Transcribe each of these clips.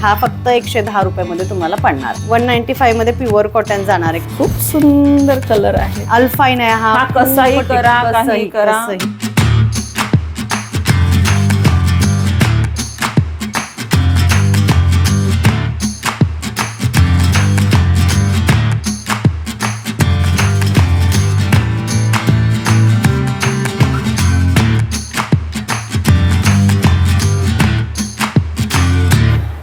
हा फक्त एकशे दहा रुपयामध्ये तुम्हाला पडणार. वन नाईन्टी फाईव्हमध्ये प्युअर कॉटन जाणार आहे. खूप सुंदर कलर आहे. अल्फाईन आहे हा. कसाही करा, कसाही- करा.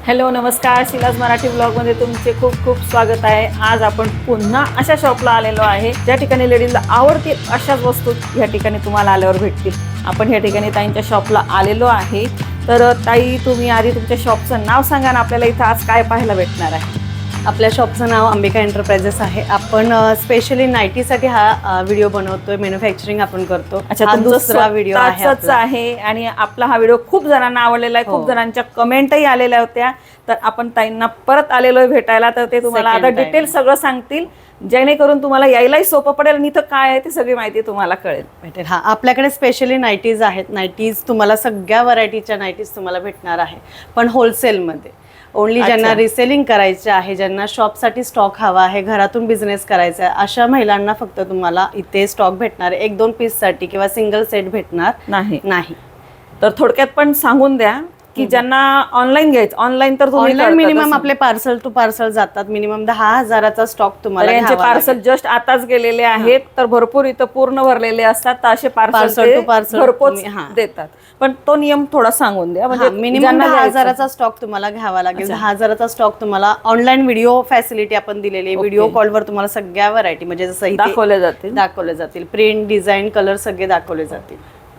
हॅलो नमस्कार. शिलाज मराठी ब्लॉगमध्ये तुमचे खूप खूप स्वागत आहे. आज आपण पुन्हा अशा शॉपला आलेलो आहे ज्या ठिकाणी लेडीजला आवडतील अशाच वस्तू या ठिकाणी तुम्हाला आल्यावर भेटतील. आपण या ठिकाणी ताईंच्या शॉपला आलेलो आहे. तर ताई तुम्ही आधी तुमच्या शॉपचं नाव सांगा ना आपल्याला इथं आज काय पाहायला भेटणार आहे? आपल्या शॉपचं नाव अंबिका एंटरप्राइजेस आहे. आपण स्पेशली नाईटीसाठी हा व्हिडिओ बनवतोय मॅन्युफॅक्चरिंग आपण करतो. अच्छा दुसरा व्हिडिओ आहे आणि आपला हा व्हिडिओ खूप जणांना आवडलेला आहे खूप हो. जणांच्या कमेंटही आलेल्या होत्या. तर आपण ताईंना परत आलेलो आहे भेटायला तर ते तुम्हाला आता. डिटेल सगळं सांगतील. जेणेकरून तुम्हाला यायलाही सोपं पडेल आणि इथं काय आहे ती सगळी माहिती तुम्हाला कळेल. भेटेल. हा आपल्याकडे स्पेशली नाईटीज आहेत. नाईटीज तुम्हाला सगळ्या व्हरायटीच्या नाईटीज तुम्हाला भेटणार आहे. पण होलसेलमध्ये ओनली ज्यांना. रिसेलिंग करायचे आहे ज्यांना शॉपसाठी स्टॉक हवा आहे घरातून बिझनेस करायचा आहे अशा महिलांना फक्त तुम्हाला इथे स्टॉक भेटणार आहे एक दोन पीससाठी किंवा सिंगल सेट भेटणार नाही नाही तर थोडक्यात पण सांगून द्या की ज्यांना ऑनलाईन घ्यायचं ऑनलाईन तर तुम्ही ऑनलाईन करतातच. मिनिमम ना. आपले पार्सल टू पार्सल जातात मिनिमम दहा हजाराचा स्टॉक तर तुम्हाला यांचे घ्यावा पार्सल. जस्ट आताच गेलेले आहेत तर भरपूर इथं पूर्ण भरलेले असतात तर असे Parcel पार्सल to parcel घरपोच तुम्ही- हा. देतात. पण तो नियम थोडा सांगून द्या म्हणजे मिनिमम ज्यांना दहा हजाराचा स्टॉक तुम्हाला घ्यावा लागेल. दहा हजाराचा स्टॉक तुम्हाला ऑनलाईन व्हिडिओ फॅसिलिटी आपण दिलेली आहे. व्हिडिओ कॉलवर तुम्हाला सगळ्या व्हरायटी म्हणजे जसं इथे दाखवले जातील. दाखवले जातील. प्रिंट डिझाईन कलर सगळे दाखवले जातील.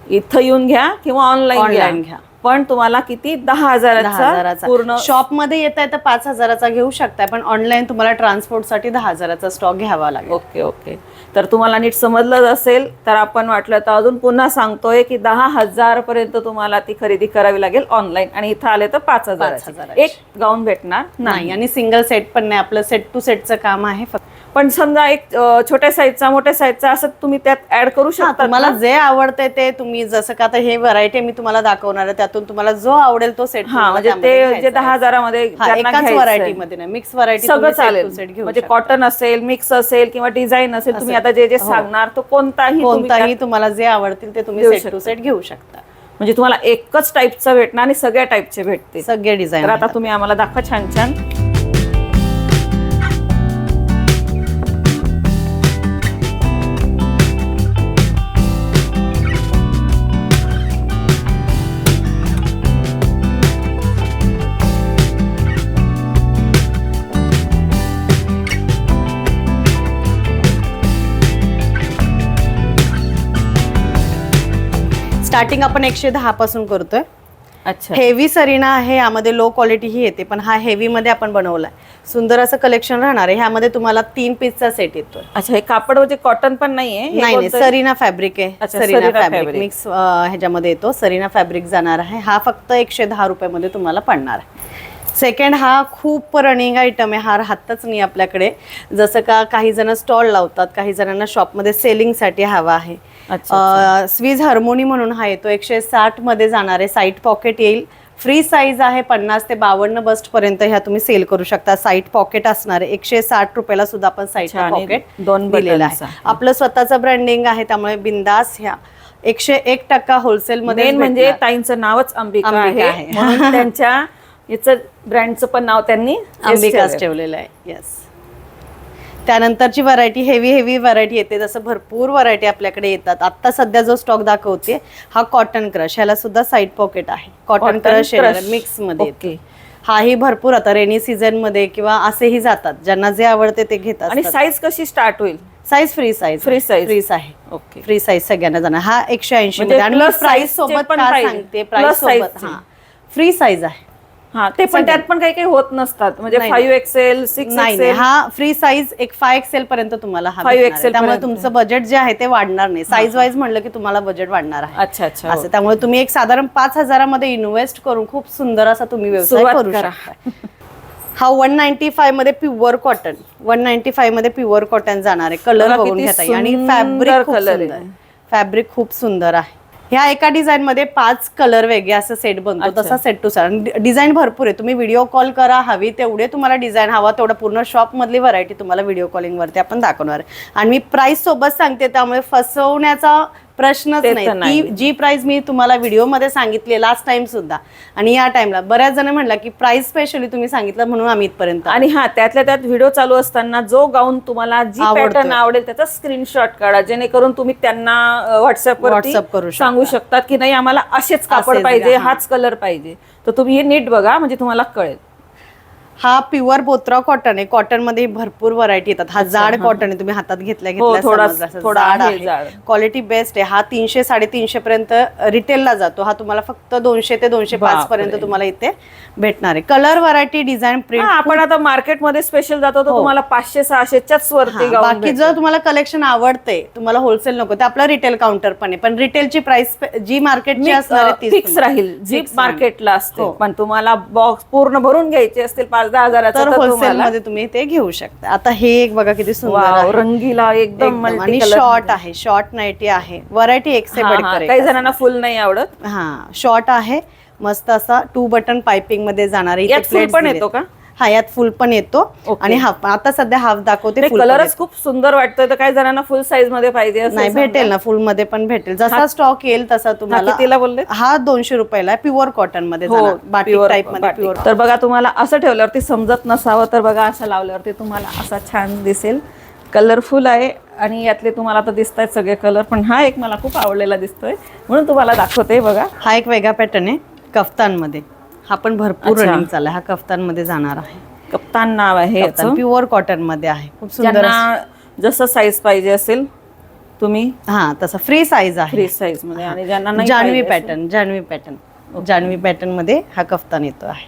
इथं येऊन घ्या किंवा ऑनलाईन घ्या. घ्या. पण तुम्हाला किती? दहा दहा हजाराचा. हजाराचा पूर्ण शॉपमध्ये येत आहे तर पाच हजाराचा घेऊ शकताय पण ऑनलाईन तुम्हाला ट्रान्सपोर्टसाठी दहा हजाराचा स्टॉक घ्यावा लागेल. Okay okay. तर तुम्हाला नीट समजलं असेल तर आपण वाटलं तर अजून पुन्हा सांगतोय की दहा हजार पर्यंत तुम्हाला ती खरेदी करावी लागेल ऑनलाईन आणि इथं आले तर पाच हजार हजाराची. एक गाऊन भेटणार नाही आणि सिंगल सेट पण नाही. आपलं सेट टू सेटचं काम आहे फक्त. पण समजा एक छोट्या साईजचा मोठ्या साईजचा असं तुम्ही त्यात ऍड करू हा, शकता तुम्हाला जे आवडतंय ते तुम्ही जसं का आता हे व्हरायटी मी तुम्हाला दाखवणार आहे त्यातून तुम्हाला जो आवडेल तो सेट हा म्हणजे ते जे दहा हजारामध्ये व्हरायटी मध्ये नाही मिक्स व्हरायटी सगळं चालेल. म्हणजे कॉटन असेल मिक्स असेल किंवा डिझाईन असेल तुम्ही आता जे जे सांगणार तो कोणताही कोणताही तुम्हाला जे आवडतील ते तुम्ही सेट टू सेट घेऊ शकता. म्हणजे तुम्हाला एकच टाईपचं भेटणार आणि सगळ्या टाईपचे भेटते सगळे डिझाईन आता तुम्ही आम्हाला दाखवा छान छान. स्टार्टिंग आपण एकशे दहा पासून करतोय. अच्छा. हेवी सरीना आहे यामध्ये लो क्वालिटी ही येते पण हा हेवी मध्ये आपण बनवलाय. सुंदर असं कलेक्शन राहणार आहे ह्यामध्ये तुम्हाला तीन पीसचा सेट येतोय. अच्छा हे कापड म्हणजे कॉटन पण नाहीये? हे नाही नाही कोणतं? सरीना फॅब्रिक आहे अच्छा, सरीना सरीना फॅब्रिक fabric. मिक्स ह्याच्यामध्ये येतो सरीना फॅब्रिक जाणार आहे. हा फक्त एकशे दहा रुपयामध्ये तुम्हाला पडणार आहे. सेकंड हा खूप रनिंग आयटम आहे हा राहतच नाही आपल्याकडे. जसं का काही जण स्टॉल लावतात काही जणांना शॉपमध्ये सेलिंगसाठी हवा आहे. स्वीज हार्मोनी म्हणून हा येतो. एकशे साठमध्ये जाणार आहे साईड पॉकेट येईल. फ्री साईज आहे पन्नास ते बावन्न बस्ट पर्यंत ह्या तुम्ही सेल करू शकता. साईड पॉकेट असणार आहे. एकशे साठ रुपयाला सुद्धा आपण आणि पॉकेट दोन दिलेलं आहे. आपलं स्वतःचं ब्रँडिंग आहे त्यामुळे बिंदास ह्या. एकशे एक टक्का होलसेल मध्ये म्हणजे ताईंचं नावच अंबिका आहे. त्यांच्या याचं ब्रँडचं पण नाव त्यांनी अंबिकाच ठेवलेलं आहे. येस त्यानंतरची व्हरायटी हेवी हेवी व्हरायटी येते. जसं भरपूर व्हरायटी आपल्याकडे येतात. आता सध्या जो स्टॉक दाखवते हा कॉटन क्रश ह्याला सुद्धा साईड पॉकेट आहे. Cotton crush. मिक्समध्ये. येतो. हाही भरपूर आता रेनी सीझनमध्ये किंवा असेही जातात. ज्यांना जे आवडते ते घेतात आणि साईज कशी स्टार्ट होईल? Size free size Free size. फ्रीज आहे ओके फ्री साईज सगळ्यांना जाणार. हा एकशे ऐंशी म्हणजे आणि प्राइस सोबत. सांगते? प्राइस सोबत. हा. फ्री साईज आहे. हा ते पण त्यात पण काही काही होत नसतात. म्हणजे फाईव्ह एक्सेल सिक्स नाही नाही. एक्सेल हा फ्री साईज एक फाय एक्सेल पर्यंत तुम्हाला हा 5 भेटणार आहे. XL त्यामुळे. तुमचं बजेट जे आहे ते वाढणार नाही. साईज वाईज म्हणलं की तुम्हाला बजेट वाढणार आहे. अच्छा अच्छा हो. असं. त्यामुळे तुम्ही एक साधारण पाच हजारामध्ये इन्व्हेस्ट करून खूप सुंदर असा तुम्ही व्यवसाय करू. शकता हा वन नाईन्टी फायमध्ये प्युअर कॉटन वन नाईन्टी फायमध्ये प्युअर कॉटन जाणार आहे. कलर बघा बघून घेता आणि फॅब्रिक आहे. फॅब्रिक खूप सुंदर आहे. ह्या एका डिझाईन मध्ये पाच कलर वेगळे असं सेट बनतो. तसा सेट टू सेट डिझाईन भरपूर आहे. तुम्ही व्हिडिओ कॉल करा हवी तेवढे तुम्हाला डिझाईन हवा तेवढं पूर्ण शॉप मधली व्हरायटी तुम्हाला व्हिडिओ कॉलिंग वरती आपण दाखवणार. आहे आणि मी प्राइस सोबत सांगते त्यामुळे फसवण्याचा प्रश्नच ते तर नाही नाही. ती जी प्राइस मी तुम्हाला व्हिडिओमध्ये सांगितली लास्ट टाइम सुद्धा आणि या टाइमला बऱ्याच जण म्हणला की प्राइस स्पेशली तुम्ही सांगितलं म्हणून आम्ही इथपर्यंत आणि हा त्यातल्या त्यात व्हिडिओ चालू असताना जो गाऊन तुम्हाला जी. पॅटर्न आवडेल त्याचा स्क्रीनशॉट काढा जेणेकरून तुम्ही त्यांना व्हॉट्सअप WhatsApp करू शकता. सांगू शकतात की नाही आम्हाला असेच कापड असेच पाहिजे हा. हाच कलर पाहिजे तर तुम्ही हे नीट बघा म्हणजे तुम्हाला कळेल हा प्युअर बोत्रा कॉटन आहे. कॉटनमध्ये भरपूर व्हरायटी येतात. हा जाड कॉटन आहे. तुम्ही हातात जाड. क्वालिटी बेस्ट आहे. हा तीनशे साडेतीनशे पर्यंत रिटेलला जातो. हा तुम्हाला फक्त दोनशे ते दोनशे पाच. पर्यंत तुम्हाला इथे भेटणार आहे. कलर व्हरायटी डिझाईन प्रिंट आपण आता मार्केटमध्ये स्पेशल जातो तर हो. तुम्हाला पाचशे सहाशेच्याच वरती बाकी जर तुम्हाला कलेक्शन आवडते तुम्हाला होलसेल नको ते आपलं रिटेल काउंटर पण आहे. पण रिटेलची प्राइस जी मार्केटची असणार फिक्स. राहील. जी. मार्केटला असते. हो. पण तुम्हाला बॉक्स पूर्ण भरून घ्यायचे असतील पाच दहा हजाराचं तर तर होलसेल तुम्हाला मध्ये तुम्ही ते घेऊ शकता आता हे एक बघा किती सुंदर वाव, आहे रंगीला एकदम एकदम. आणि शॉर्ट आहे शॉर्ट नाईटी आहे व्हरायटी एक से हा, बढ़कर हा. एक काही. जणांना फुल नाही आवडत हा शॉर्ट आहे मस्त असा टू बटन पाइपिंगमध्ये जाणार यात पण. येतो का? हा यात फुल पण येतो. आणि हाफ आता सध्या हाफ दाखवते कलरच. खूप सुंदर वाटतोय तर काही जणांना फुल साईजमध्ये पाहिजे नाही. भेटेल ना फुलमध्ये पण भेटेल जसा स्टॉक येईल तसा हा, तुम्हाला कितीला बोलले हा दोनशे रुपयाला प्युअर कॉटनमध्ये हो टाईपमध्ये बाटिक. प्युअर तर बघा तुम्हाला असं ठेवल्यावरती समजत नसावं तर बघा असं लावल्यावरती तुम्हाला असा छान दिसेल कलरफुल आहे आणि यातले तुम्हाला आता दिसत आहेत सगळे कलर पण हा एक मला खूप आवडलेला दिसतोय म्हणून तुम्हाला दाखवते बघा हा एक वेगळा पॅटर्न आहे कफ्तानमध्ये हा पण भरपूर अच्छा. रनिंग चालला हा कफ्तानमध्ये जाणार आहे. कप्तान नाव आहे याचं. प्युअर कॉटनमध्ये आहे. खूप सुंदर ज्यांना जसं साईज पाहिजे असेल तुम्ही हा तसा फ्री साईज आहे. फ्री साईजमध्ये. आणि ज्यांना नाही जानवी पाहिजे असेल- पॅटर्न जानवी पॅटर्न जानवी पॅटर्नमध्ये हा कफ्तान येतो आहे.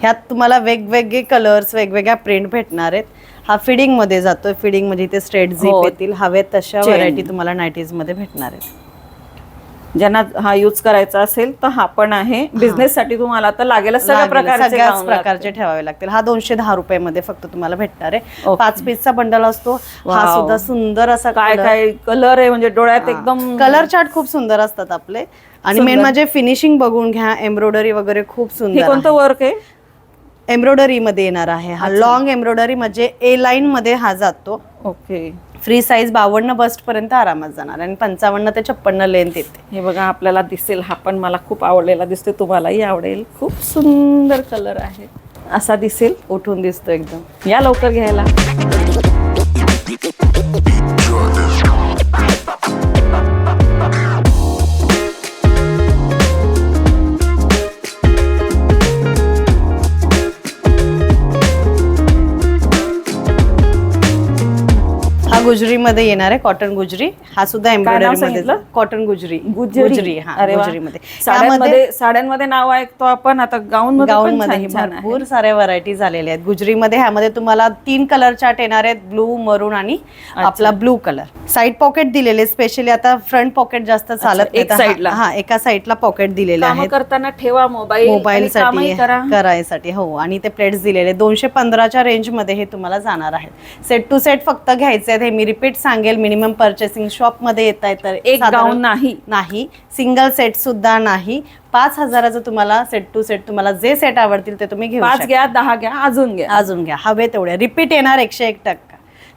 ह्यात तुम्हाला वेगवेगळे कलर्स वेगवेगळ्या प्रिंट भेटणार आहेत. हा फिडिंगमध्ये जातोय. फिडिंग म्हणजे इथे स्ट्रेट झिप हो. येतील. हवे तशा Chain. व्हरायटी तुम्हाला नाईटीजमध्ये भेटणार आहेत. ज्यांना हा यूज करायचा असेल तर हा पण आहे. बिझनेस साठी तुम्हाला तर लागेल सगळ्या प्रकारचे प्रकारचे ठेवावे लागतील. हा दोनशे दहा रुपये मध्ये फक्त तुम्हाला भेटणार आहे. पाच पीसचा बंडल असतो. हा. सुद्धा सुंदर असा काय काय कलर आहे? म्हणजे डोळ्यात एकदम कलर चार्ट खूप सुंदर असतात आपले. आणि मेन. म्हणजे फिनिशिंग बघून घ्या. एम्ब्रॉयडरी वगैरे खूप सुंदर कोणतं वर्क आहे? एम्ब्रॉयडरी मध्ये येणार आहे हा. लॉंग एम्ब्रॉयडरी म्हणजे ए लाईन मध्ये हा जातो. ओके. फ्री साईज बावन्न बस्ट पर्यंत आरामात जाणार आणि पंचावन्न ते छप्पन्न लेंथ येते. हे बघा आपल्याला दिसेल. हा पण मला खूप आवडलेला दिसतोय तुम्हालाही आवडेल. खूप सुंदर कलर आहे. असा दिसेल. उठून दिसतो एकदम. या लवकर घ्यायला. हा गुजरी मध्ये येणार आहे कॉटन गुजरी. हा सुद्धा एम्ब्रॉयडरी मध्ये? कॉटन गुजरी. गुजरी. हा अरे वा. गुजरी मध्ये साड्यांमध्ये साड्यांमध्ये नाव ऐकतो आपण. आता गाऊन गाऊन मध्ये आहे. भरपूर साऱ्या व्हरायटी झालेल्या आहेत. गुजरीमध्ये ह्यामध्ये तुम्हाला तीन कलर चार्ट येणार आहेत. ब्लू मरून आणि आपला ब्लू कलर साईड पॉकेट दिलेले स्पेशली आता फ्रंट पॉकेट जास्त चालत एक नाही तर हा- side ला. हा एका साईडला पॉकेट दिलेले आहेत. करताना ठेवा मोबाईल मोबाईल आणि कामही साठी करा. करायसाठी हो. आणि ते प्लेट्स दिलेले. दोनशे पंधराच्या रेंजमध्ये हे तुम्हाला जाणार आहेत. सेट टू सेट फक्त घ्यायचे आहेत हे मी रिपीट सांगेल मिनिमम पर्चेसिंग शॉपमध्ये येत आहे तर एक गाऊन नाही. नाही. सिंगल सेट सुद्धा नाही. पाच हजाराचं तुम्हाला सेट टू सेट तुम्हाला जे सेट आवडतील ते तुम्ही घेऊ पाच घ्या दहा घ्या अजून घ्या. अजून घ्या. हवे तेवढे. रिपीट येणार एकशे एक टक्का.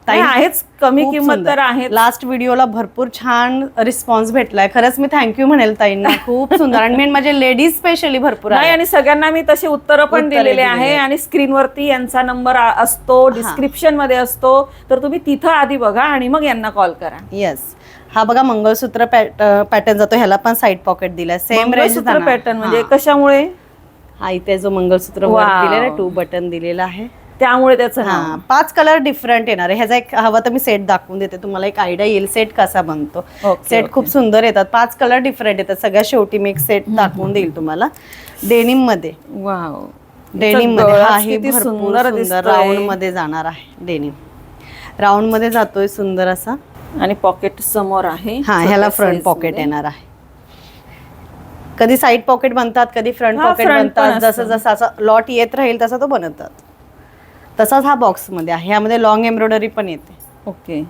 नाही, आहेच कमी किंमत तर आहे लास्ट व्हिडिओला भरपूर छान रिस्पॉन्स भेटलाय. खरंच मी थँक्यू म्हणेल ताईंना. खूप सुंदर. आणि मेन म्हणजे लेडीज स्पेशली भरपूर आहे आणि सगळ्यांना मी तशी उत्तरं पण दिलेली आहे. आणि स्क्रीनवरती यांचा नंबर असतो डिस्क्रिप्शनमध्ये असतो. तर तुम्ही तिथं आधी बघा आणि मग यांना कॉल करा. येस हा बघा मंगळसूत्र पॅटर्न जातो. ह्याला पण साईड पॉकेट दिलाय. सेम रेंज पॅटर्न म्हणजे कशामुळे? हा इथे जो मंगळसूत्र. दिलेला टू बटन दिलेला आहे. त्यामुळे त्याचं नाव. हा पाच कलर डिफरंट येणार आहे. ह्याचा एक हवा तर मी सेट दाखवून देते. तुम्हाला एक आयडिया येईल. सेट कसा बनतो? Okay, set okay. खूप सुंदर येतात. पाच कलर डिफरंट येतात. सगळ्या शेवटी मी एक सेट दाखवून देईल तुम्हाला. डेनिममध्ये. वाव डेनिममध्ये. गळाच हा ही किती भरपूर सुंदर सुंदर दिसतोय. राऊंडमध्ये जाणार आहे डेनिम राऊंडमध्ये जातोय सुंदर असा. आणि पॉकेट समोर आहे. हा ह्याला छोट्या फ्रंट size पॉकेटमध्ये. येणार आहे. कधी साईड पॉकेट बनतात कधी फ्रंट हा, पॉकेट front पण बनतात जसं. जसं असं लॉट येत राहील तसा तो बनवतात तसाच हा बॉक्समध्ये आहे. ह्यामध्ये लॉंग एम्ब्रॉयडरी पण येते. ओके.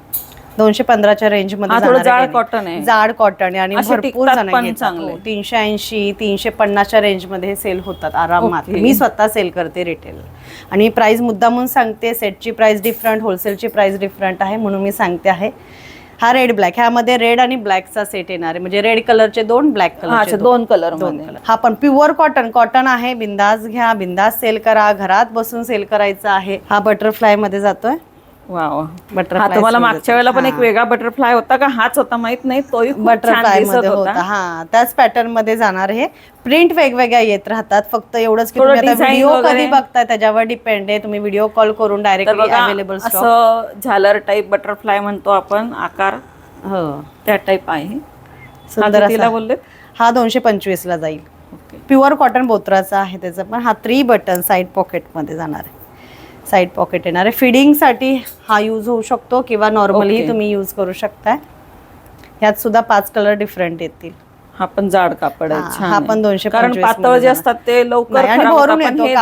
दोनशे पंधराच्या रेंजमध्ये थोडं जाणारे जाड cotton आहे. जाड कॉटन आहे आणि भरपूर जण. हो, तीनशे ऐंशी तीनशे पन्नासच्या रेंजमध्ये हे सेल होतात आरामात. मी स्वतः सेल करते रिटेल आणि प्राइस मुद्दामून सांगते सेटची प्राइस डिफरंट होलसेलची प्राइस डिफरंट आहे म्हणून मी सांगते आहे. हा रेड ब्लॅक ह्यामध्ये रेड आणि ब्लॅकचा सेट येणार आहे. म्हणजे रेड कलरचे दोन ब्लॅक अच्छा, कलरचे दोन कलर दोन कलर हा पण प्युअर कॉटन कॉटन आहे बिंदास घ्या बिंदास सेल करा घरात बसून सेल करायचा आहे. हा बटरफ्लायमध्ये जातोय. वा हा तुम्हाला. मागच्या वेळेला पण एक. वेगळा बटरफ्लाय होता का? हाच होता माहीत नाही. तोही बटरफ्लायमध्ये होता. हा त्याच पॅटर्नमध्ये जाणार हे. प्रिंट वेगवेगळ्या येत राहतात. फक्त एवढंच की तुम्ही आता व्हिडिओ. कधी बघताय त्याच्यावर डिपेंड आहे. तुम्ही व्हिडिओ कॉल करून डायरेक्टली अवेलेबल असं झालर टाईप बटरफ्लाय म्हणतो आपण आकार हो. त्या टाईप आहे. सुंदर बोलले? हा दोनशे पंचवीस ला जाईल. प्युअर कॉटन बोत्राचा आहे त्याचं पण हा थ्री बटन साईड पॉकेटमध्ये जाणार आहे. साईड पॉकेट येणार आहे फिडिंगसाठी हा यूज होऊ शकतो किंवा नॉर्मली. तुम्ही यूज करू शकताय ह्यात सुद्धा पाच कलर डिफरंट येतील हा पण जाड कापड आहे हा. पण 225 कारण पातळ जे असतात ते लवकर आणि भरून येतो हे.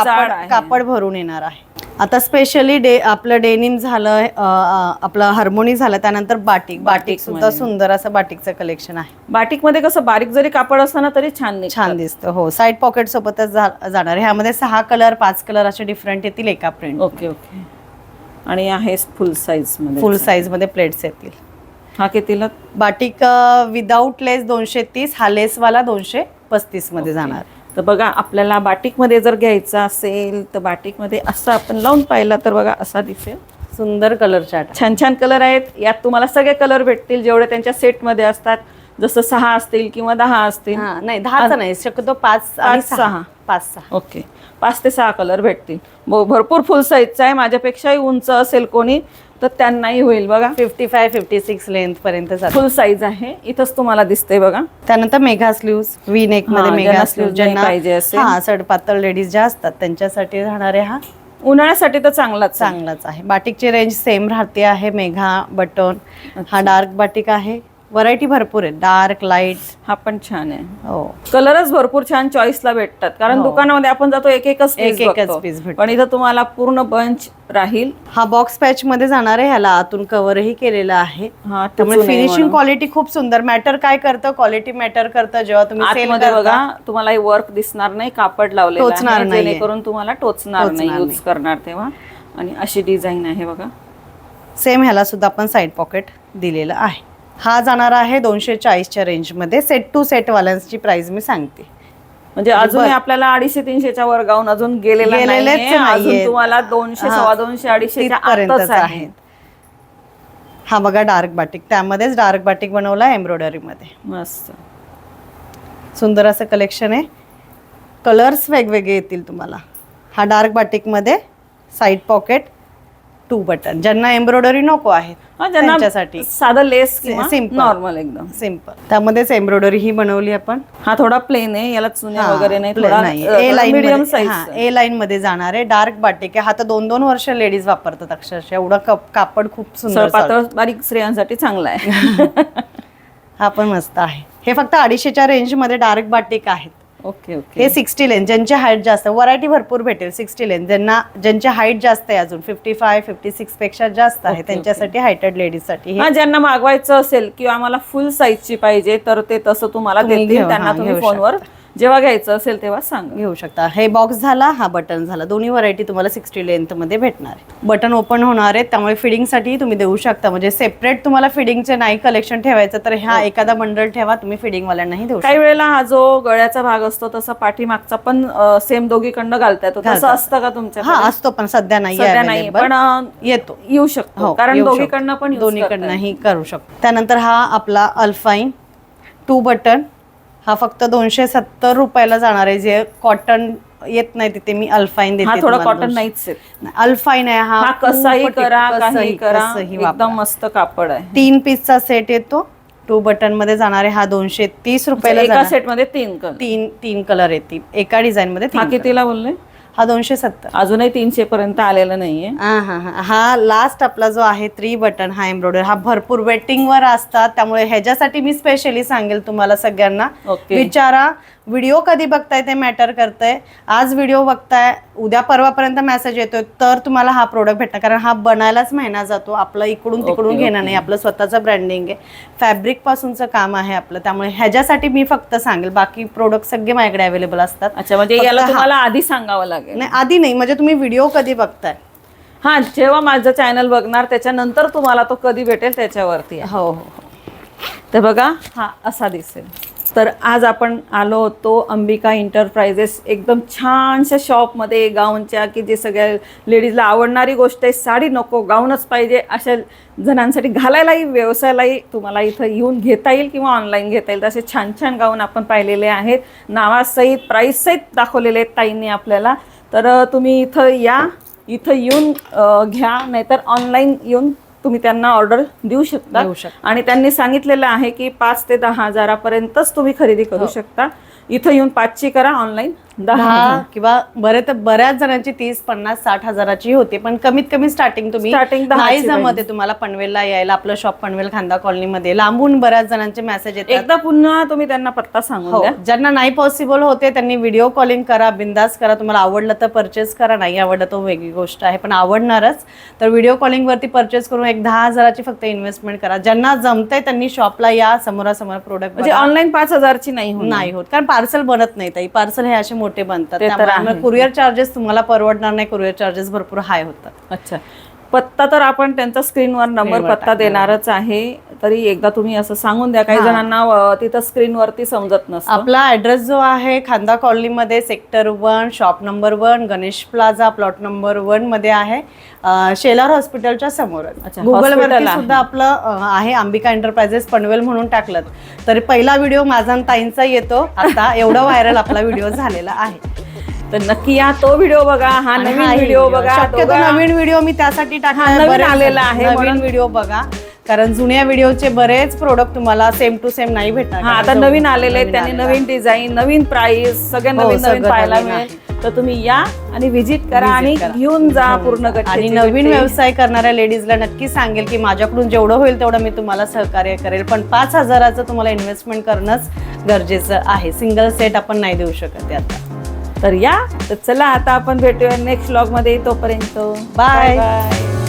कापड भरून येणार आहे आता स्पेशली डे आपलं डेनिम झालं अ, अ, आपलं हार्मोनी झालं त्यानंतर बाटिक बाटिक सुद्धा सुंदर असं बाटिकचं कलेक्शन आहे. बाटिकमध्ये कसं बारीक जरी कापड असताना तरी छान निघतं. छान दिसतं हो. साईड पॉकेट सोबतच जा- जाणार. आहे. ह्यामध्ये सहा कलर पाच कलर असे डिफरंट येतील एका प्रिंट ओके ओके आणि आहे फुल साईजमध्ये. फुल साईजमध्ये प्लेट्स येतील. हा कितीला बाटिक विदाऊट लेस दोनशे तीस हा लेसवाला दोनशे पस्तीसमध्ये जाणार. तर बघा आपल्याला बाटिकमध्ये जर घ्यायचा असेल तर बाटिकमध्ये असं आपण लावून पाहिला तर बघा असा दिसेल. सुंदर कलर चार्ट छान छान कलर आहेत. यात तुम्हाला सगळे कलर भेटतील जेवढे त्यांच्या सेटमध्ये असतात. जसं सहा असतील किंवा दहा असतील. हा नाही दहाचा नाही शक्यतो पाच आणि पाच, सहा. पाच सहा. ओके. पाच ते सहा कलर भेटतील. ब- भरपूर फुल साईजचा आहे माझ्यापेक्षाही उंच असेल कोणी तर त्यांनाही होईल बघा. Fifty five fifty six length पर्यंत फुल साईज आहे. इथंच तुम्हाला दिसते बघा. त्यानंतर मेघा स्लीव्स वी नेकमध्ये मेघा ज्यांना स्लीव्ह नाही पाहिजे असेल. हा सडपातळ लेडीज ज्या असतात त्यांच्यासाठी राहणारे हा उन्हाळ्यासाठी तर चांगलाच. चांगलाच आहे. बाटिकची रेंज सेम राहते आहे मेघा बटन हा डार्क बाटिक आहे. व्हरायटी भरपूर आहे डार्क लाइट हा पण छान आहे. हो. कलरच भरपूर छान चॉईसला भेटतात. कारण दुकानामध्ये आपण जातो एक एकच एक- एकच piece भेटतो. पण इथं तुम्हाला पूर्ण बंच राहील. हा बॉक्स पॅच मध्ये जाणार आहे. ह्याला आतून कव्हरही केलेला आहे. हा त्यामुळे टचू फिनिशिंग म्हणून. क्वालिटी खूप सुंदर. मॅटर काय करतं? क्वालिटी मॅटर करतं. जेव्हा तुम्ही आतमध्ये बघा तुम्हाला हे वर्क दिसणार नाही. कापड लावलेलं टोचणार आहे, नाहीये. जेणेकरून तुम्हाला टोचणार नाही. टोचणार यूज करणार तेव्हा. आणि अशी डिझाईन आहे बघा. सेम ह्याला सुद्धा आपण साईड पॉकेट दिलेलं आहे. हा जाणार आहे दोनशे चाळीसच्या रेंजमध्ये. सेट टू सेट वाल्यांची प्राइस मी सांगते. म्हणजे अजूनही आपल्याला अडीचशे तीनशेच्या वर गाऊन अजून गेलेला गेलेलेच नाहीये. अजून नाहीयेत. तुम्हाला दोनशे हा. सव्वा दोनशे तिथपर्यंतच आतच आहेत. हा बघा डार्क बाटिक. त्यामध्येच डार्क बाटिक बनवला एम्ब्रॉयडरी मध्ये मस्त. सुंदर असं कलेक्शन आहे. कलर्स वेगवेगळे येतील तुम्हाला. हा डार्क बाटिकमध्ये साईड पॉकेट टू बटन. ज्यांना एम्ब्रॉयडरी नको आहे हा, त्यांच्यासाठी. साधं लेस simple. नॉर्मल एकदम. सिंपल त्यामध्येच एम्ब्रॉयडरी ही बनवली आपण. हा थोडा प्लेन आहे याला चुने वगैरे नाही ए लाईन ए लाईन मध्ये जाणार आहे. डार्क बाटिक आहे. हा तर दोन दोन वर्ष लेडीज वापरतात अक्षरशः. एवढं कप कापड खूप सुंदर पातळ बारीक स्त्रियांसाठी चांगला आहे. हा पण मस्त आहे. हे फक्त अडीचशेच्या रेंजमध्ये डार्क बाटिक आहेत. Okay okay. हे सिक्स्टी लेन ज्यांची हाईट जास्त व्हरायटी भरपूर भेटेल सिक्स्टी लेन ज्यांना ज्यांची हाईट जास्त आहे अजून फिफ्टी फाय फिफ्टी सिक्सपेक्षा जास्त आहे त्यांच्यासाठी हायटेड लेडीजसाठी हा. ज्यांना मागवायचं असेल किंवा आम्हाला फुल साईजची पाहिजे तर ते तसं तुम्हाला तुम्ही देतील त्यांना तुम्ही फोनवर जेव्हा घ्यायचं असेल तेव्हा सांगा घेऊ शकता. हे बॉक्स झाला हा बटन झाला. दोन्ही व्हरायटी तुम्हाला सिक्स्टी लेंथमध्ये भेटणार आहे. बटन ओपन होणार आहे त्यामुळे फिडिंगसाठी तुम्ही देऊ शकता. म्हणजे सेपरेट तुम्हाला फिडिंगचे नाही कलेक्शन ठेवायचं तर हा. एखादा बंडल ठेवा तुम्ही फिडिंग वाल्यांनाही देऊ काही वेळेला हा जो गळ्याचा भाग असतो तसा पाठीमागचा पण सेम दोघीकडनं घालता येतो. तसं. असतं का तुमच्या हा असतो पण सध्या नाही पण येतो. येऊ शकतो. हो, कारण. दोघीकडनं पण. दोन्हीकडनंही करू शकतो. त्यानंतर हा आपला अल्फाईन टू बटन हा फक्त दोनशे सत्तर रुपयाला जाणार आहे. जे कॉटन येत नाही तिथे मी अल्फाईन देते हा थोडा कॉटन. नाहीच अल्फाईन आहे हा कसाही करा कसंही- काही करा. एकदम मस्त कापड आहे. तीन पीसचा सेट येतो. टू बटनमध्ये जाणारे हा दोनशे तीस रुपयाला एका. सेटमध्ये तीन कलर तीन तीन कलर येतील. एका डिझाईन मध्ये तीन कितीला बोलले? हा दोनशे सत्तर. अजूनही तीनशे पर्यंत आलेलं नाहीये. हा हा हा. हा लास्ट आपला जो आहे थ्री बटन हा एम्ब्रॉयडरी हा भरपूर वेटिंगवर असतात. त्यामुळे ह्याच्यासाठी मी स्पेशली सांगेल तुम्हाला सगळ्यांना. विचारा व्हिडिओ कधी बघताय ते मॅटर करतंय. आज व्हिडिओ बघताय उद्या परवापर्यंत मेसेज येतोय तर तुम्हाला हा प्रोडक्ट भेटणार. कारण हा बनायलाच महिना जातो. आपलं इकडून तिकडून घेणं नाही. आपलं स्वतःचं ब्रँडिंग आहे. फॅब्रिक पासूनचं काम आहे आपलं. त्यामुळे ह्याच्यासाठी मी फक्त सांगेल. बाकी प्रोडक्ट सगळे माझ्याकडे अवेलेबल असतात. अच्छा म्हणजे फक्त याला हा- तुम्हाला आधी सांगावं लागेल. नाही आधी नाही म्हणजे तुम्ही व्हिडिओ कधी बघताय? हा जेव्हा माझं चॅनल बघणार त्याच्यानंतर तुम्हाला तो कधी भेटेल त्याच्यावरती आहे. हो हो तर बघा हा असा दिसेल. तर आज आपण आलो होतो अंबिका इंटरप्राइजेस एकदम छानशा शॉपमध्ये गाऊनच्या की जे सगळ्या लेडीजला आवडणारी गोष्ट आहे साडी नको गाऊनच पाहिजे अशा जणांसाठी घालायलाही व्यवसायालाही तुम्हाला इथं येऊन घेता येईल किंवा ऑनलाईन घेता येईल. तसे छान छान गाऊन आपण पाहिलेले आहेत. नावासहित प्राईससहित दाखवलेले आहेत ताईंनी आपल्याला. तर तुम्ही इथं या इथं येऊन घ्या नाहीतर ऑनलाईन येऊन तुम्ही त्यांना ऑर्डर देऊ शकता. देऊ शकता. आणि त्यांनी सांगितलेलं आहे की पाच ते दहा हजारापर्यंतच तुम्ही खरेदी करू शकता. इथं येऊन पाचची करा ऑनलाईन. दहा किंवा बरे तर बऱ्याच जणांची तीस पन्नास साठ हजाराची होती पण कमीत कमी स्टार्टिंग तुम्ही दहाची नाही जमत. आहे तुम्हाला पनवेलला यायला आपलं शॉप पनवेल खांदा कॉलनीमध्ये लांबून बऱ्याच जणांचे मेसेज येतात. एकदा पुन्हा तुम्ही त्यांना पत्ता सांगून हो ज्यांना नाही पॉसिबल होते त्यांनी व्हिडिओ कॉलिंग करा बिंदास करा. तुम्हाला आवडलं तर परचेस करा नाही आवडलं तो वेगळी गोष्ट आहे पण आवडणारच. तर व्हिडिओ कॉलिंग वरती परचेस करून एक दहा हजाराची फक्त इन्व्हेस्टमेंट करा. ज्यांना जमतंय त्यांनी शॉपला या समोरासमोर प्रोडक्ट म्हणजे ऑनलाईन पाच हजारची नाही नाही होत कारण पार्सल बनत नाही ताई. पार्सल हे असे मोठे बनतात. ते तर आहे. कुरिअर चार्जेस तुम्हाला परवडणार नाही. कुरिअर चार्जेस भरपूर हाय होतात. अच्छा. पत्ता तर आपण त्यांचा स्क्रीनवर नंबर पत्ता देणारच आहे. तरी एकदा तुम्ही असं सांगून द्या. काही जणांना अं, तिथं स्क्रीनवरती समजत नसतं. आपला ऍड्रेस जो आहे खांदा कॉलनीमध्ये sector one shop number one Ganesh plaza plot number वनमध्ये आहे. अं, शेलार हॉस्पिटलच्या समोर अच्छा, गुगल hospital वरती आहे. सुद्धा आपलं अं, आहे अंबिका एंटरप्राइजेस पनवेल म्हणून टाकलं तर पहिला व्हिडिओ माझा आणि ताईंचा येतो. आता एवढा व्हायरल आपला व्हिडिओ झालेला आहे. तर नक्की या तो व्हिडिओ बघा हा आणि नवीन हा व्हिडिओ. बघा शक्यतो दोघा- नवीन व्हिडिओ मी त्यासाठी हा, टाकला नवीन आलेला आहे नवीन म्हणून. व्हिडिओ बघा कारण जुन्या व्हिडिओचे बरेच प्रोडक्ट तुम्हाला सेम टू सेम नाही भेटणार हा आता नवीन आलेले आहेत त्यांनी आलेला नवीन डिझाईन नवीन प्राइस सगळ्या हो, नवीन नवीन सगळं पाहायला नवीन मिळेल तर तुम्ही या आणि व्हिजिट करा Visit आणि करा. घेऊन जा घेऊन पूर्ण. गच्चीची आणि नवीन गच्ची. व्यवसाय करणाऱ्या लेडीजला नक्की सांगेल की माझ्याकडून जेवढं होईल तेवढं मी तुम्हाला सहकार्य करेल पण पाच हजाराचं तुम्हाला इन्व्हेस्टमेंट करणंच गरजेचं आहे सिंगल सेट आपण नाही देऊ शकत आता तर या. तर चला आता आपण भेटूया नेक्स्ट व्लॉगमध्ये. तोपर्यंत बाय बाय